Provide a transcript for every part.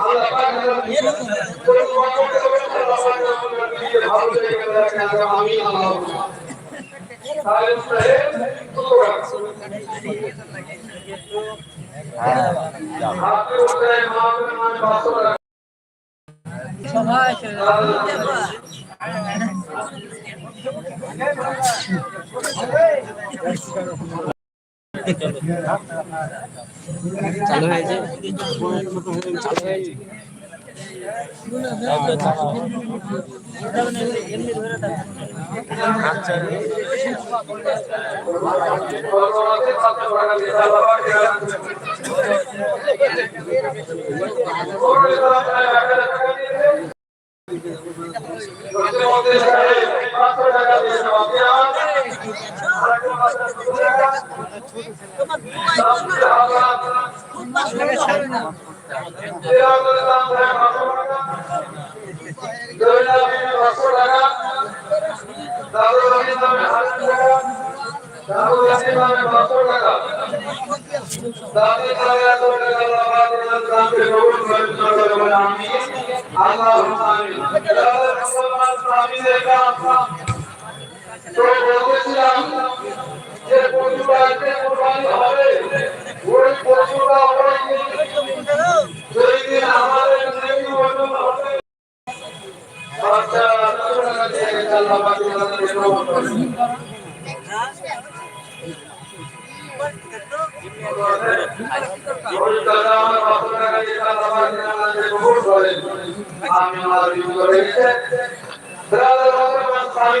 আল্লাহ পাক কোন মত আল্লাহ পাক ভালো জায়গায় রাখেন আমি আল্লাহ সাহেব মানে পাঁচশো টাকা সবাই চলে হয়েছে চালু হয়েছে আল্লাহ তো বলতেছিলাম যে পশুটা একটা কোরবানি হবে ওই পশুটা ওই যেই দিন আমাদের নেই ওজন হবে আমি আমার বিপদ রয়েছে ব্রাদার মুসলমান স্বামী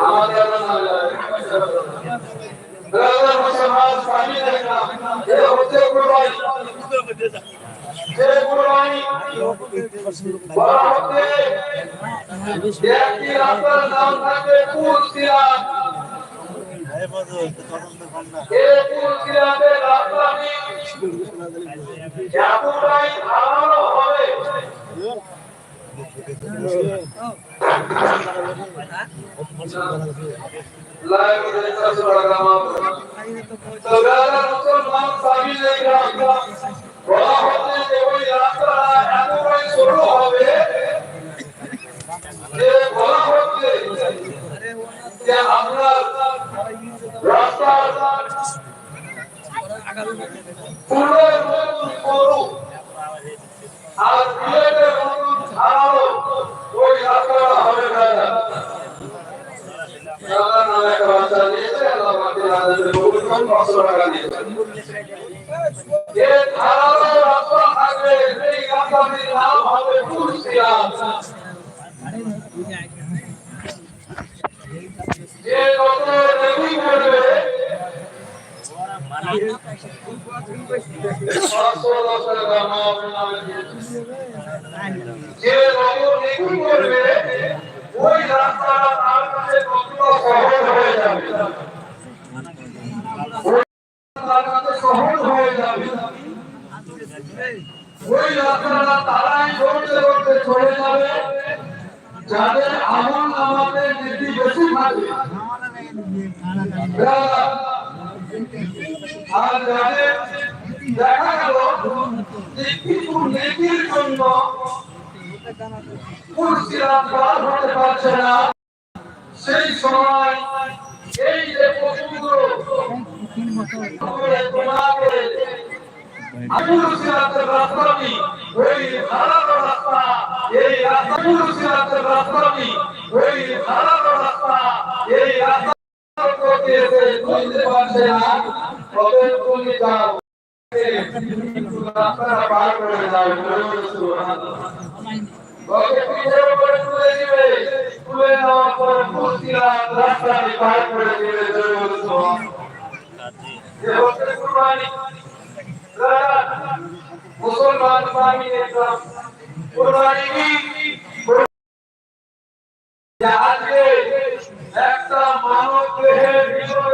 আমাদের ব্রাদার স্বামী দেখলাম এ হচ্ছে কুরবানি যে কুরবানি বলা হচ্ছে একটি রাস্তার নাম থাকবে কুল সিরাত এই কুল এতটাই ধারালো হবে মুসলমান স্বামী দেখলাম বলা হচ্ছে যে ওই রাস্তা এতটাই সরু হবে যে বলা হচ্ছে যে আপনার রাস্তার ফুলের মতন সরু আর বিলেটের মতন ধারালো ওই রাস্তাটা হবে না দাদা নামে একটা বাচ্চা দিয়েছে আল্লাহ পাকের আদেশে কবুল করুন 500 টাকা দিয়েছে যে ধারালো রাস্তা থাকবে সেই রাস্তাটির নাম হবে কুরসিরাত যে কত নেকি করবে পাঁচশো দশ টাকা আমার নামে দিয়েছে যে নেকি করবে ওই রাস্তাটা তার কাছে সহজ হয়ে যাবে ওই রাস্তাটা তারাই দৌড়তে দৌড়তে চলে যাবে, যাদের আমল আমাদের বেশি থাকে আর দেখা গেল যে কিছু নেকির জন্য কুরসিরাত পার হতে পারছে সেই সময় এই যে পশুগুলো কুরসিরাতের রাস্তাটি ওই এই রাস্তা কুরসিরাতের রাস্তাটি এই রাস্তা দিয়েছে বুঝতে পারছে তবে তুমি যাও রাস্তাটা পার করে যাও সুবহানাল্লাহ ওকে পিঠের উপরে তুলে দিবে তুলে নেওয়ার পর কুস্তিরা রাস্তায় পার করে দিবে জয় বলে সোহান এ হচ্ছে কুরবানি যারা মুসলমান বাহিনী দেখলাম কুরবানি কি যে আজকে একটা মানব দেহের ভিতরে